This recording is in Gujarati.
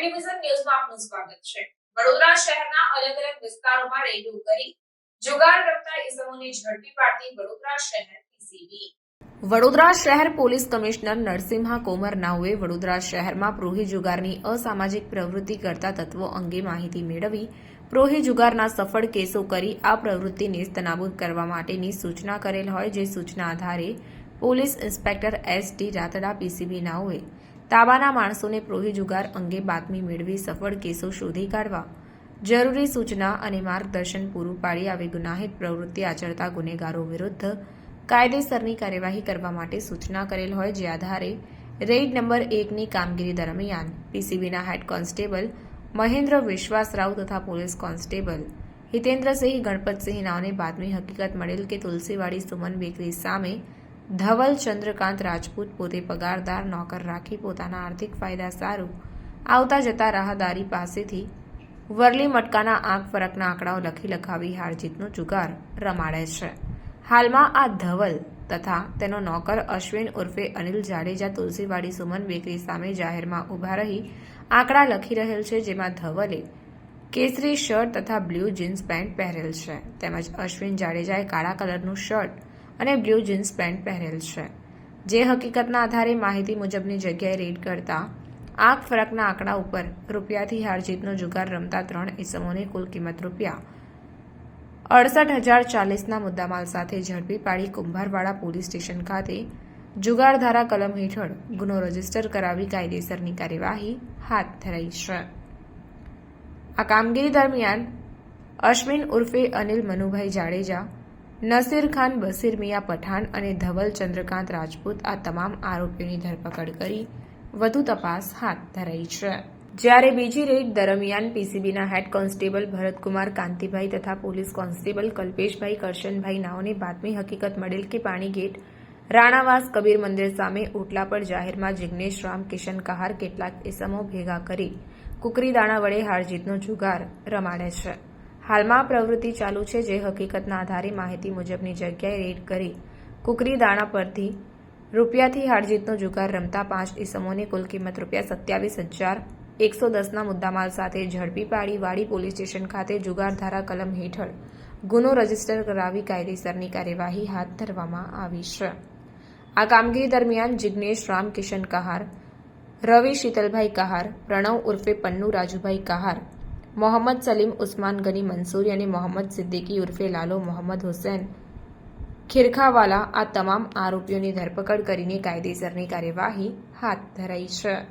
આપનું સ્વાગત છે. વડોદરા શહેરના અલગ અલગ વિસ્તારોમાં રેડો કરી જુગાર રમતા ઇસમોને ઝડપી પાડતી વડોદરા શહેર પીસીબી. વડોદરા શહેર પોલીસ કમિશનર નરસિંહા કોમર નાઓએ વડોદરા શહેરમાં પ્રોહી જુગારની અસામાજિક પ્રવૃત્તિ કરતા તત્વો અંગે માહિતી મેળવી પ્રોહી જુગારના સફળ કેસો કરી આ પ્રવૃત્તિ નેસ્તનાબૂદ કરવા માટેની સૂચના કરેલ હોય, જે સૂચના આધારે police inspector S T Ratda PCB નાઓએ તાબાના માણસોને પ્રોહી જુગાર અંગે બાતમી મેળવી સફળ કેસો શોધી કાઢવા. જરૂરી સૂચના અને માર્ગદર્શન પૂરું પાડી આવી ગુનાહિત પ્રવૃત્તિ આચરતા ગુનેગારો વિરુદ્ધ કાયદેસરની કાર્યવાહી કરવા માટે સૂચના કરેલ હોય જે આધારે રેઇડ નંબર એકની કામગીરી દરમિયાન પીસીબીના હેડ કોન્સ્ટેબલ મહેન્દ્ર વિશ્વાસ રાવ તથા પોલીસ કોન્સ્ટેબલ હિતેન્દ્રસિંહ ગણપતસિંહ નાઓને બાતમી હકીકત મળેલ કે તુલસીવાડી સુમન બેકરી સામે ધવલ ચંદ્રકાંત રાજપૂત પોતે પગારદાર, નોકર રાખી પોતાના આર્થિક ફાયદા સારું આવતા જતા રાહદારી પાસેથી વરલી મટકાના આંખ ફરકના આંકડાઓ લખી લખાવી હારજીતનો જુગાર રમાડે છે. હાલમાં આ ધવલ તથા તેનો નોકર અશ્વિન ઉર્ફે અનિલ જાડેજા, તુલસીવાડી સુમન બેકરી સામે જાહેરમાં ઊભા રહી આંકડા લખી રહેલ છે, જેમાં ધવલે કેસરી શર્ટ તથા બ્લુ જીન્સ પેન્ટ પહેરેલ છે. તેમજ અશ્વિન જાડેજાએ કાળા કલરનું શર્ટ અને બ્લુ જીન્સ પેન્ટ પહેરેલ છે. જે હકીકતના આધારે માહિતી મુજબની જગ્યાએ રેડ કરતા આંખ ફરકના આંકડા ઉપર રૂપિયાથી હારજીતનો જુગાર રમતા ત્રણ ઇસમોની કુલ કિંમત રૂપિયા અડસઠ હજાર ચાલીસના મુદ્દામાલ સાથે ઝડપી પાડી કુંભારવાડા પોલીસ સ્ટેશન ખાતે જુગારધારા કલમ હેઠળ ગુનો રજિસ્ટર કરાવી કાયદેસરની કાર્યવાહી હાથ ધરાઈ છે. આ કામગીરી દરમિયાન અશ્વિન ઉર્ફે અનિલ મનુભાઈ જાડેજા નસીર ખાન, બસીર મિયા પઠાણ અને ધવલ ચંદ્રકાંત રાજપૂત આ તમામ આરોપીઓની ધરપકડ કરી વધુ તપાસ હાથ ધરાઈ છે. જ્યારે બીજી રેડ દરમિયાન પીસીબીના હેડ કોન્સ્ટેબલ ભરતકુમાર કાંતિભાઈ તથા પોલીસ કોન્સ્ટેબલ કલ્પેશભાઈ કરશનભાઈ નાઓને બાતમી હકીકત મળેલ કે પાણી ગેટ રાણાવાસ કબીર મંદિર સામે ઓટલા પર જાહેરમાં જિગ્નેશ રામ, કિશન કહાર કેટલાક ઇસમો ભેગા કરી કુકરી દાણા વડે હારજીતનો જુગાર રમાડે છે. હાલમાં પ્રવૃત્તિ ચાલુ છે જે હકીકતના આધારે માહિતી મુજબની જગ્યાએ રેડ કરી કુકરી દાણા પરથી રૂપિયાથી હારજીતનો જુગાર રમતા પાંચ ઇસમોની કુલ કિંમત રૂપિયા સત્યાવીસ હજાર એકસો દસના મુદ્દામાલ સાથે ઝડપી પાડી વાડી પોલીસ સ્ટેશન ખાતે જુગાર ધારા કલમ હેઠળ ગુનો રજિસ્ટર કરાવી કાયદેસરની કાર્યવાહી હાથ ધરવામાં આવી છે. આ કામગીરી દરમિયાન જિગ્નેશ રામ, કિશન કહાર, રવિ શીતલભાઈ કહાર, પ્રણવ ઉર્ફે પન્નુ રાજુભાઈ કહાર મોહમ્મદ સલીમ ઉસ્માન ગની મંસૂરી અને મોહમ્મદ સિદ્દીકી ઉર્ફે લાલો મોહમ્મદ હુસૈન ખીરખાવાલા આ તમામ આરોપીઓની ધરપકડ કરીને કાયદેસરની કાર્યવાહી હાથ ધરાઈ છે